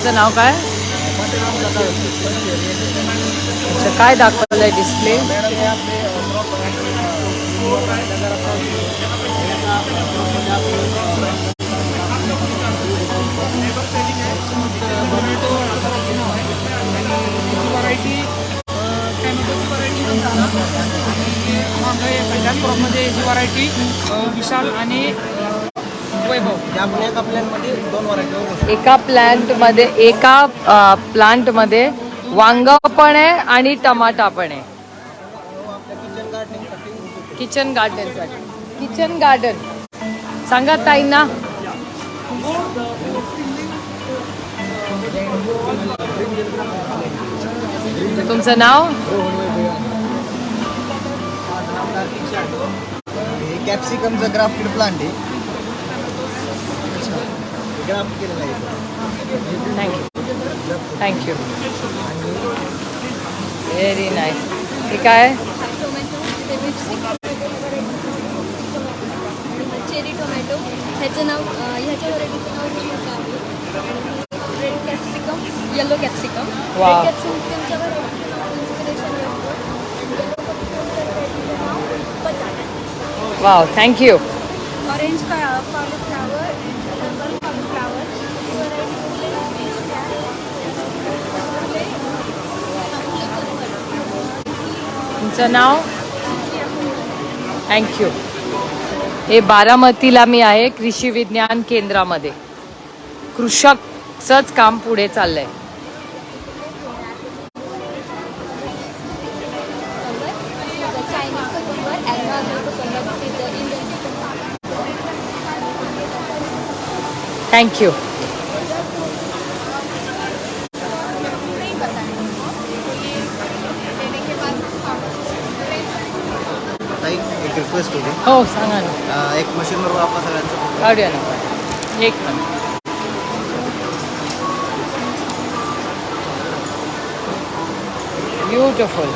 तुमचं नाव काय? अच्छा काय दाखवलं आहे डिस्प्ले व्हरायटी आणि जी व्हरायटी विशाल आणि एका व्हरायटी एका प्लांटमध्ये वांग पण आहे आणि टमाटा पण आहे. किचन गार्डनिंगसाठी किचन गार्डनसाठी किचन गार्डन सांगा ताईंना. तुमचं नाव? कॅप्सिकमचं ग्राफ्टेड प्लांट आहे. Thank you thank you very nice हे काय आहे? चेरी टोमॅटो ह्याचं नाव अं, ह्याच्या व्हरायटीचं नाव चिक आहे red capsicum yellow capsicum Wow. Red कॅप्सिकमच्या व्हरायटीचं नाव इन्स्पिरेशन येलो कॅप्सिकमच्या व्हरायटीचं नाव बटाटा. वाव थँक्यू ऑरेंज का कॉलीफ्लावर तुमचं नाव? थँक्यू हे बारामतीला मी आहे कृषी विज्ञान केंद्रामध्ये. कृषकचंच काम पुढे चाललंय. थँक्यू ताई एक रिक्वेस्ट होती हो सांगा ना. अं, एक मशीनवर वापर सगळ्यांचं. काढूया ना. एक मिनिट. ब्युटिफुल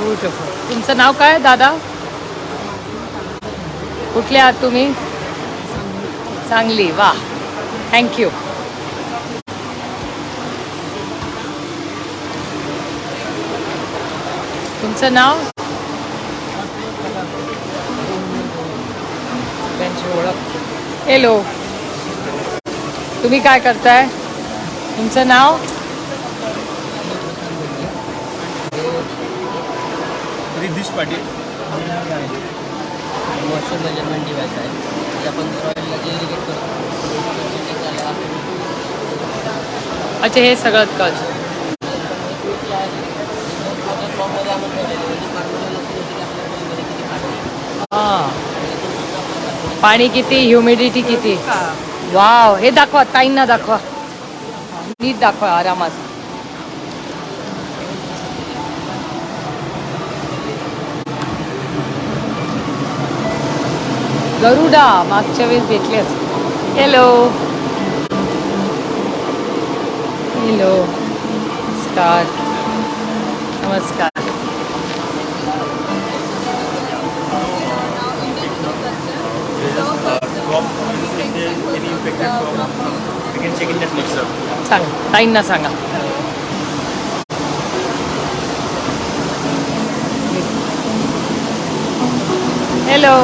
ब्युटिफुल तुमचं नाव काय दादा? कुठले आहात तुम्ही? सांगली. वा. थँक्यू तुमचं नाव? त्यांची ओळख. हॅलो तुम्ही काय करताय? तुमचं नाव? Riddhish Patil. Moisture measurement device आहे. ते आपण सॉईलला जे इरिगेट करतो अच्छा हे सगळं कळत फॉर्ममध्ये आपण ठेवलेलं म्हणजे पाठवलेलं लक्षात येते की आपल्या मध्ये किती पाणी आहे. हां. पाणी किती ह्युमिडिटी किती? वाव हे दाखवा ताईंना दाखवा. नीट दाखवा आरामात. गरुडा मागच्या वेळेस भेटलेच. हॅलो हॅलो नमस्कार नमस्कार. ताईंना सांगा. हॅलो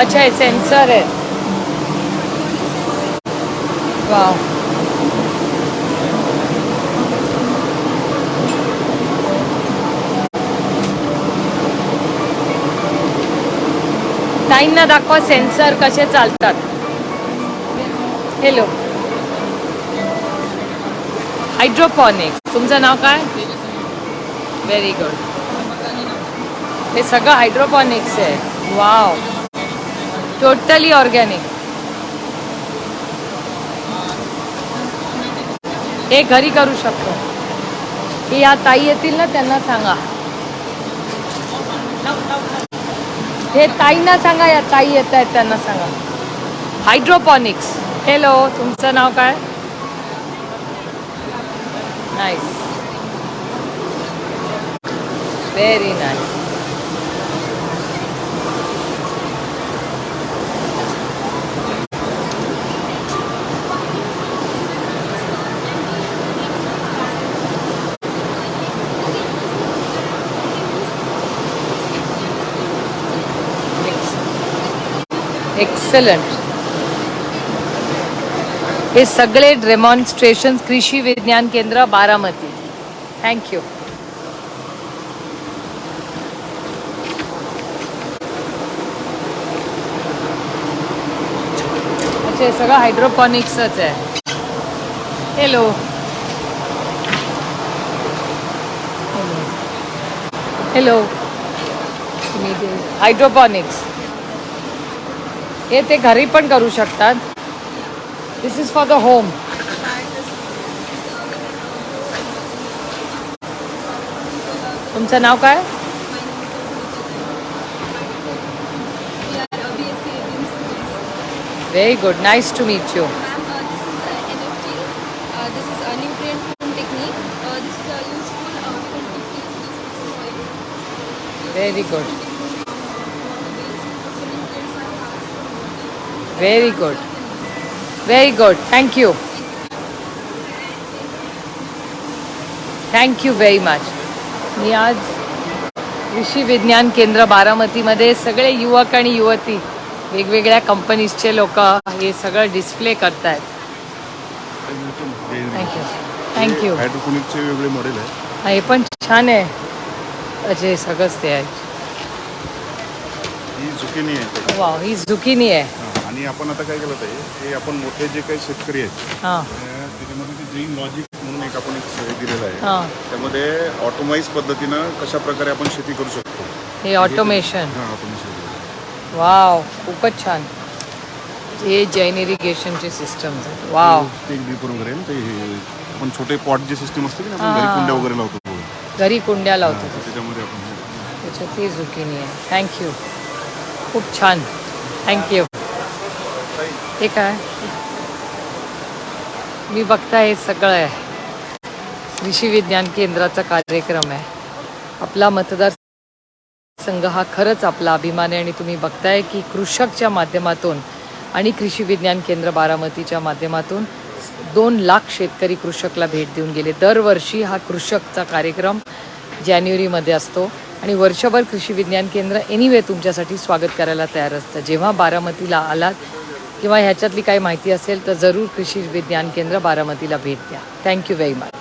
अच्छा हे सेन्सर आहे. वाव ताईंना दाखवा सेन्सर कसे चालतात. हॅलो हायड्रोपॉनिक तुमचं नाव काय? व्हेरी गुड हे सगळं हायड्रोपॉनिक्स आहे. वाव टोटली ऑर्गॅनिक हे घरी करू शकतो. हे या ताई येतील ना त्यांना सांगा. हे ताईंना सांगा या ताई येत आहेत त्यांना सांगा. हायड्रोपॉनिक्स हॅलो तुमचं नाव काय? नाईस व्हेरी नाईस एक्सलंट हे सगळे डेमॉन्स्ट्रेशन कृषी विज्ञान केंद्र बारामती। थँक्यू अच्छा हे सगळं हायड्रोपॉनिक्सच आहे. हॅलो हॅलो हे ते घरी पण करू शकतात this is for the home तुमचं नाव काय very good nice to meet you Ma'am, uh, this is uh, NFT. Uh, this is a nutrient film technique. Uh, this is a useful uh, technique used in very good very good thank you thank you very much मी आज कृषी विज्ञान केंद्र बारामतीमध्ये सगळे युवक आणि युवती वेगवेगळ्या कंपनीजचे लोक हे सगळं डिस्प्ले करतायत. थँक्यू थँक्यू हायड्रोपोनिकचे वेगळे मॉडेल आहे हे पण छान आहे. अजय सगळंच ते आहे. ही झुकिनी आहे. वा ही झुकिनी आहे. आणि आपण आता काय केलं आहे हे आपण मोठे जे काही शेतकरी आहेत हां. त्याच्यामध्ये ते जैन लॉजिक म्हणून एक आपण एक हे दिलेलं आहे. हां. त्यामध्ये ऑटोमाइज पद्धतीनं कशा प्रकारे आपण शेती करू शकतो? हे ऑटोमेशन. हा ऑटोमेशन वाव खूपच छान. हे जैन इरिगेशनची सिस्टम वाव. वगैरे ते हे आपण छोटे पॉट जे सिस्टम असते की ना हा. आपण घरी कुंड्या वगैरे लावतो. घरी कुंड्या हा, लावतो. तर त्याच्यामध्ये आपण हे- त्याच्यात ती झुकिनी आहे थँक्यू खूप छान. थँक्यू हे काय? मी बघता हे सगळं. आहे कृषी विज्ञान केंद्राचा कार्यक्रम आहे. आपला मतदार संघ हा खरंच आपला अभिमान आहे आणि तुम्ही बघताय की कृषकच्या माध्यमातून आणि कृषी विज्ञान केंद्र बारामतीच्या माध्यमातून दोन लाख शेतकरी कृषकला भेट देऊन गेले. दरवर्षी हा कृषकचा कार्यक्रम जानेवारीमध्ये असतो आणि वर्षभर कृषी विज्ञान केंद्र एनिवे तुमच्यासाठी स्वागत करायला तयार असतं. जेव्हा बारामतीला आलात किंवा ह्याच्यातली काही माहिती असेल तर जरूर कृषी विज्ञान केंद्र बारामतीला भेट द्या. Thank you very much